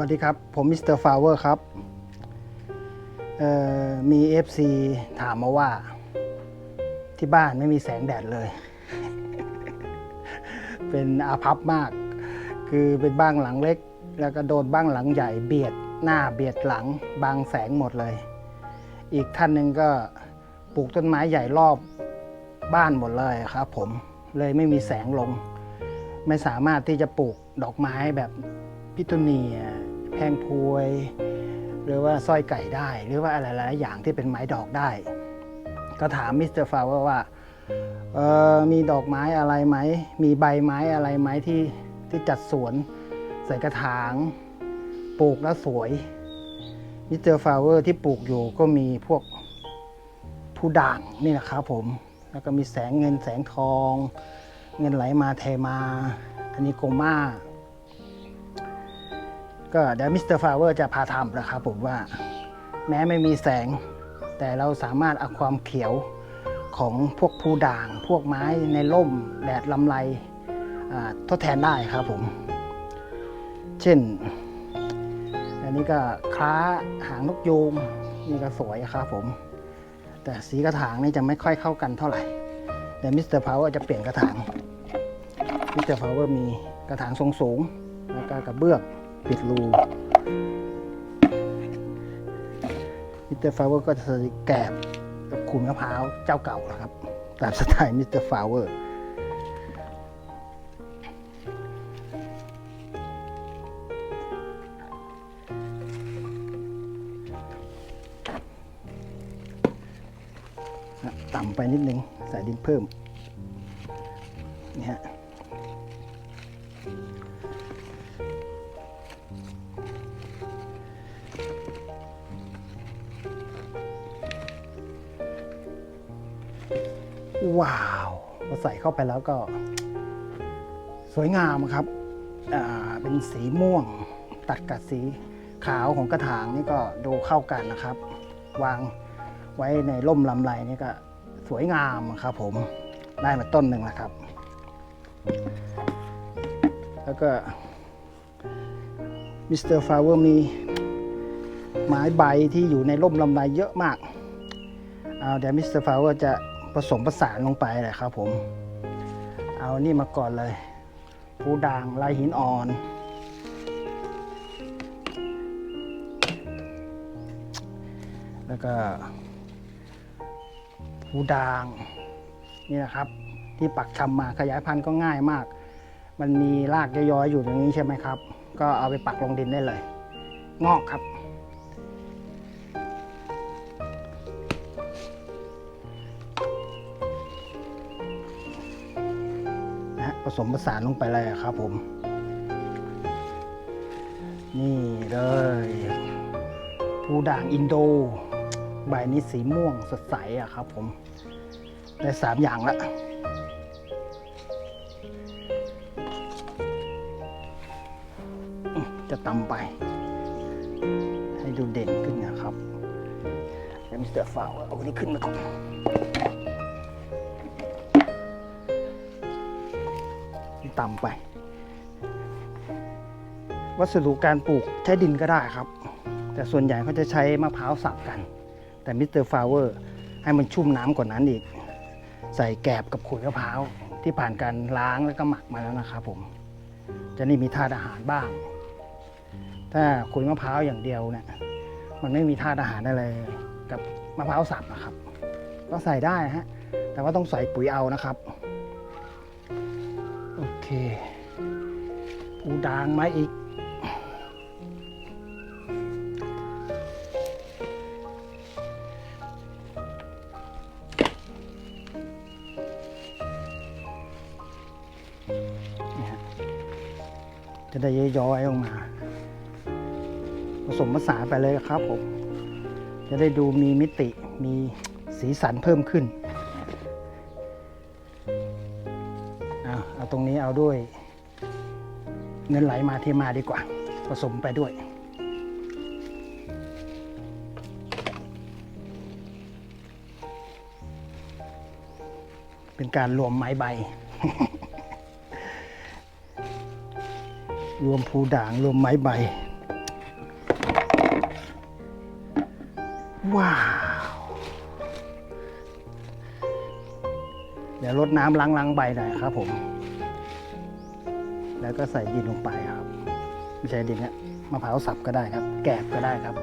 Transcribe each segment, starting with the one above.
สวัสดีครับ ผมมิสเตอร์ฟาวเวอร์ครับเอ่อมี FC ถามมาว่า ที่บ้านไม่มีแสงแดดเลย เป็นอาภัพมาก คือเป็นบ้านหลังเล็ก แล้วก็โดนบ้านหลังใหญ่เบียดหน้าเบียดหลังบางแสงหมดเลย อีกท่านหนึ่งก็ปลูกต้นไม้ใหญ่รอบบ้านหมดเลยครับผมเลยไม่มีแสงลง ไม่สามารถที่จะปลูกดอกไม้แบบพิทูเนีย แพงพวย หรือว่าสร้อยไก่ได้ หรือว่าอะไรหลายอย่างที่เป็นไม้ดอกได้ ก็ถามมิสเตอร์ฟลาวเวอร์ว่าเออมีดอกไม้อะไรไหม มีใบไม้อะไรไหมที่ที่จัดสวนใส่กระถาง ปลูกแล้วสวยมิสเตอร์ฟลาวเวอร์ที่ปลูกอยู่ก็มีพวกผู้ด่างนี่นะครับผม แล้วก็มีแสงเงินแสงทอง เงินไหลมาเทมา อันนี้โกมา ก็เดี๋ยวมิสเตอร์ฟลาเวอร์จะพาทำนะครับผมว่าแม้ไม่มีแสง แต่เราสามารถเอาความเขียวของพวกภูด่าง พวกไม้ในร่มแดดลำไรทดแทนได้ครับผม เช่น อันนี้ก็คล้าหางนกยูงนี่ก็สวยครับผม แต่สีกระถางนี่จะไม่ค่อยเข้ากันเท่าไหร่เดี๋ยวมิสเตอร์พาวเวอร์จะเปลี่ยนกระถางมิสเตอร์พาวเวอร์มีกระถางทรงสูงแล้วก็กระเบื้อง ปิดรูมิสเตอร์ฟลาวเวอร์ก็จะใส่แกบกับขูดมะพร้าวเจ้าเก่านะครับ ตามสไตล์มิสเตอร์ฟลาวเวอร์ต่ำไปนิดนึง ใส่ดินเพิ่ม นี่ฮะ ว้าวพอใส่เข้าไปแล้วก็ สวยงามครับอ่าเป็นสีม่วงตัดกับสีขาวของกระถางนี่ก็ดูเข้ากันนะครับ วางไว้ในร่มลำไรนี่ก็สวยงามครับผมได้มาต้นหนึ่งนะครับ แล้วก็มิสเตอร์ฟลาวเวอร์มีไม้ใบที่อยู่ในร่มลำไรเยอะมาก เอาเดี๋ยวมิสเตอร์ฟลาวเวอร์จะ ผสมผสานลงไปเลยครับผม เอานี่มาก่อนเลยผู้ด่างลายหินอ่อนแล้วก็ผู้ด่างนี่นะครับ ที่ปักชำมาขยายพันธุ์ก็ง่ายมาก มันมีรากย้อยๆอยู่ตรงนี้ใช่ไหมครับ ก็เอาไปปักลงดินได้เลย งอกครับ สมผสานลงไปเลยครับผม นี่เลย ภูด่างอินโด ใบนี้สีม่วงสดใสอะครับผม ได้สามอย่างละจะตำไป ให้ดูเด่นขึ้นนะครับเดี๋ยวมิสเตอร์ฟาวเอาอันนี้ขึ้นมาก่อน ต่ำไป วัสดุการปลูกใช้ดินก็ได้ครับ แต่ส่วนใหญ่เขาจะใช้มะพร้าวสับกัน แต่มิสเตอร์ฟลาวเวอร์ให้มันชุ่มน้ำกว่านั้นอีก ใส่แกบกับขุยมะพร้าวที่ผ่านการล้างแล้วก็หมักมาแล้วนะครับผม จะนี่มีธาตุอาหารบ้าง ถ้าขุยมะพร้าวอย่างเดียวเนี่ยมันไม่มีธาตุอาหารอะไรกับมะพร้าวสับนะครับ ก็ใส่ได้ฮะ แต่ว่าต้องใส่ปุ๋ยเอานะครับ เคปูด่างมาอีก จะได้ย้อยออกมา ผสมผสานไปเลยครับผม จะได้ดูมีมิติมีสีสันเพิ่มขึ้น เอาตรงนี้เอาด้วย เงินไหลมาเทมาดีกว่า ผสมไปด้วยเป็นการรวมไม้ใบ รวมภูด่างรวมไม้ใบ ว้า เดี๋ยวรดน้ำล้างๆใบหน่อยครับผม แล้วก็ใส่ดินลงไปครับ ไม่ใช่ดินนะมะพร้าวสับก็ได้ครับ แกบก็ได้ครับ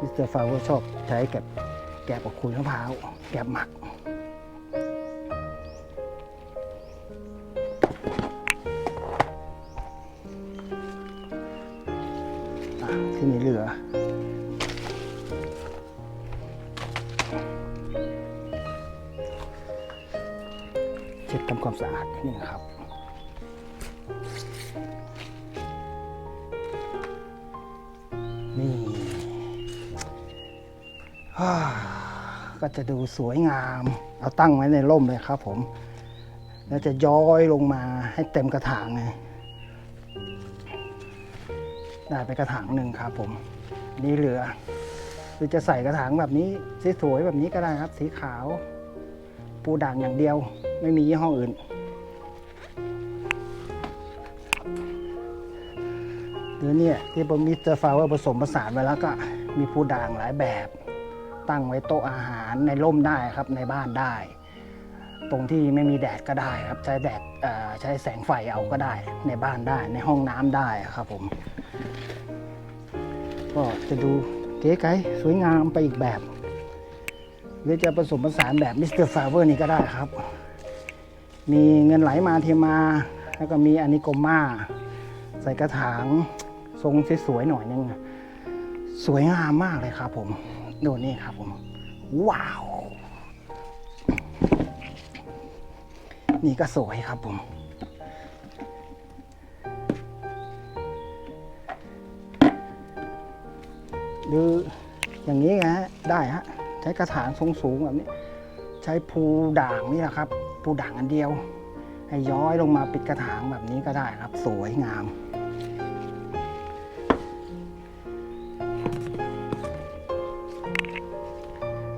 มิสเตอร์ฟาวชอบใช้แกบแกบกับคุยมะพร้าว แกบหมักำความสะอาดนี่นะครับ นี่ก็จะดูสวยงาม เอาตั้งไว้ในร่มเลยครับผม แล้วจะย้อยลงมาให้เต็มกระถางไงได้ไปกระถางหนึ่งครับผม นี่เหลือหรือจะใส่กระถางแบบนี้สวยๆแบบนี้ก็ได้ครับ สีขาว ปูด่างอย่างเดียว ไม่มียี่ห้ออื่น หรือเนี่ยที่ผมมิสเตอร์ฟาวเวอร์ผสมผสานไว้แล้วก็มีปูด่างหลายแบบ ตั้งไว้โต๊ะอาหารในร่มได้ครับในบ้านได้ ตรงที่ไม่มีแดดก็ได้ครับ ใช้แดดใช้แสงไฟเอาก็ได้ ในบ้านได้ในห้องน้ำได้ครับผม ก็จะดูเก๋ไก๋สวยงามไปอีกแบบหรือจะผสมผสานแบบมิสเตอร์ฟาเวอร์นี่ก็ได้ครับ มีเงินไหลมาเทมา แล้วก็มีอานิโกมาใส่กระถางทรงสวยๆหน่อยนึงสวยงามมากเลยครับผมดูนี่ครับผมว้าว นี่ก็สวยครับผมหรืออย่างนี้ไงฮะได้ฮะใช้กระถางทรงสูงแบบนี้ ใช้ภูด่างนี่แหละครับภูด่างอันเดียว ให้ย้อยลงมาปิดกระถางแบบนี้ก็ได้ครับ สวยงาม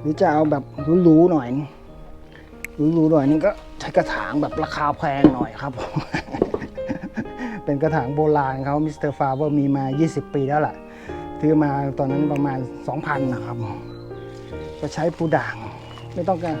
หรือจะเอาแบบรู้ๆหน่อยรู้ๆหน่อยนี่ก็ใช้กระถางแบบราคาแพงหน่อยครับผมเป็นกระถางโบราณเขามิสเตอร์ฟาเวอร์มีมา 20 ปีแล้วล่ะซื้อมาตอนนั้นประมาณ 2,000 นะครับ ก็ใช้ปูด่าง ไม่ต้องการ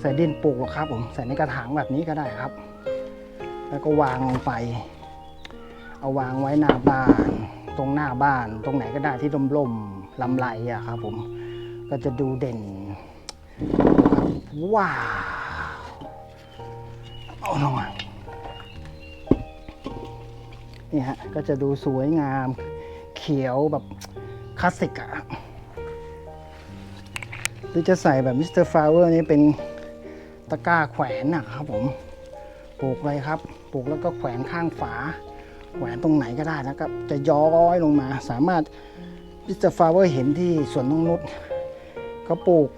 ใส่ดินปลูกหรอกครับผมใส่ในกระถางแบบนี้ก็ได้ครับ แล้วก็วางลงไป เอาวางไว้หน้าบ้าน ตรงหน้าบ้าน ตรงไหนก็ได้ที่ร่มๆลำไรอะครับ ผมก็จะดูเด่นว้าวเอาลงมานี่ฮะก็จะดูสวยงามเขียวแบบคลาสสิกอะ หรือจะใส่แบบมิสเตอร์ฟลาวเวอร์นี่เป็นตะกร้าแขวนนะครับผมปลูกเลยครับปลูกแล้วก็แขวนข้างฝา แขวนตรงไหนก็ได้แล้วก็จะย้อยลงมาสามารถมิสเตอร์ฟลาวเวอร์เห็นที่สวนนงนุษเขาปลูก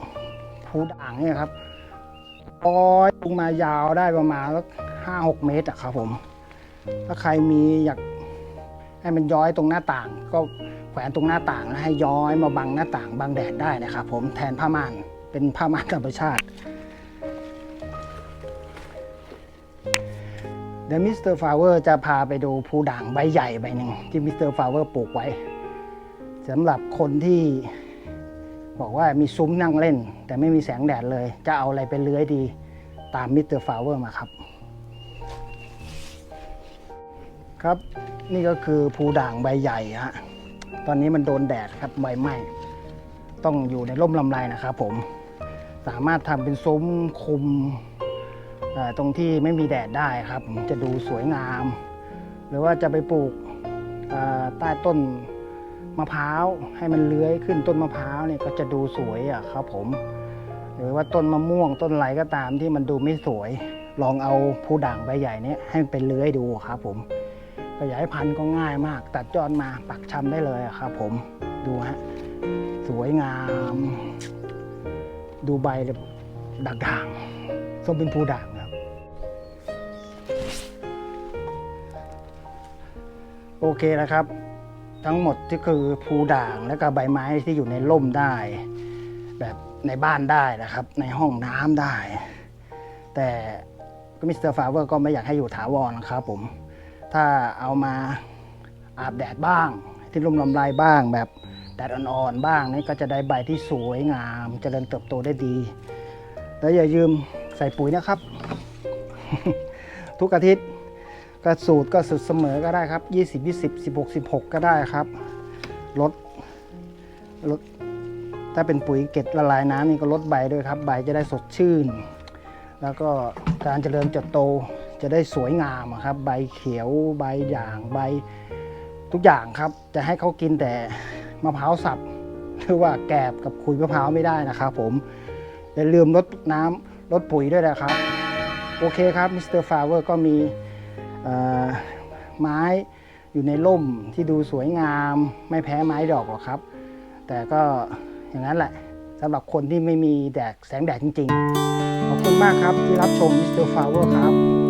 ภูด่างเนี่ยครับย้อยลงมายาวได้ประมาณสักห้าหกเมตรอะครับผม ถ้าใครมีอยากให้มันย้อยตรงหน้าต่างก็ แขวนตรงหน้าต่างแล้วให้ย้อยมาบังหน้าต่างบังแดดได้นะครับผมแทนผ้าม่านเป็นผ้าม่านธรรมชาติ เดี๋ยวมิสเตอร์ฟลาวเวอร์จะพาไปดูภูด่างใบใหญ่ใบหนึ่งที่มิสเตอร์ฟลาวเวอร์ปลูกไว้สำหรับคนที่บอกว่ามีซุ้มนั่งเล่น แต่ไม่มีแสงแดดเลย จะเอาอะไรไปเลื้อยดีตามมิสเตอร์ฟลาวเวอร์มาครับ ครับนี่ก็คือภูด่างใบใหญ่ฮะ ตอนนี้มันโดนแดดครับใบไหม้ต้องอยู่ในร่มลำไรนะครับผมสามารถทำเป็นซุ้มคุมตรงที่ไม่มีแดดได้ครับ จะดูสวยงาม หรือว่าจะไปปลูกใต้ต้นมะพร้าวให้มันเลื้อยขึ้นต้นมะพร้าวเนี่ยก็จะดูสวยอะครับผม หรือว่าต้นมะม่วงต้นอะไรก็ตามที่มันดูไม่สวย ลองเอาภูด่างใบใหญ่เนี้ให้มันเป็นเลื้อยดูครับผม ขยายพันธุ์ก็ง่ายมาก ตัดยอดมาปักชำได้เลยครับผมดูฮะสวยงาม ดูใบเลยด่างๆส้มเป็นภูด่างครับ โอเคแล้วครับ ทั้งหมดที่คือภูด่างแล้วก็ใบไม้ที่อยู่ในร่มได้ แบบในบ้านได้นะครับ ในห้องน้ำได้ แต่ก็มิสเตอร์ฟาเวอร์ก็ไม่อยากให้อยู่ถาวรนะครับผม ถ้าเอามาอาบแดดบ้าง ที่ร่มลำไรบ้างแบบแดดอ่อนๆบ้างนี่ก็จะได้ใบที่สวยงามเจริญเติบโตได้ดี แล้วอย่ายืมใส่ปุ๋ยนะครับ ทุกอาทิตย์ก็สูตรก็สุดเสมอก็ได้ครับ 20 20 16 16 ก็ได้ครับลดลดถ้าเป็นปุ๋ยเกล็ดละลายน้ำนี่ก็ลดใบด้วยครับ ใบจะได้สดชื่น แล้วก็การเจริญเติบโต จะได้สวยงามครับ ใบเขียวใบด่างใบทุกอย่างครับ จะให้เขากินแต่มะพร้าวสับหรือว่าแกบกับขุยมะพร้าวไม่ได้นะครับผมอย่าลืมลดน้ำลดปุ๋ยด้วยนะครับ โอเคครับมิสเตอร์ฟาเวอร์ก็มีไม้อยู่ในร่มที่ดูสวยงามไม่แพ้ไม้ดอกหรอกครับ แต่ก็อย่างนั้นแหละสำหรับคนที่ไม่มีแดดแสงแดดจริงๆ ขอบคุณมากครับที่รับชมมิสเตอร์ฟาเวอร์ครับ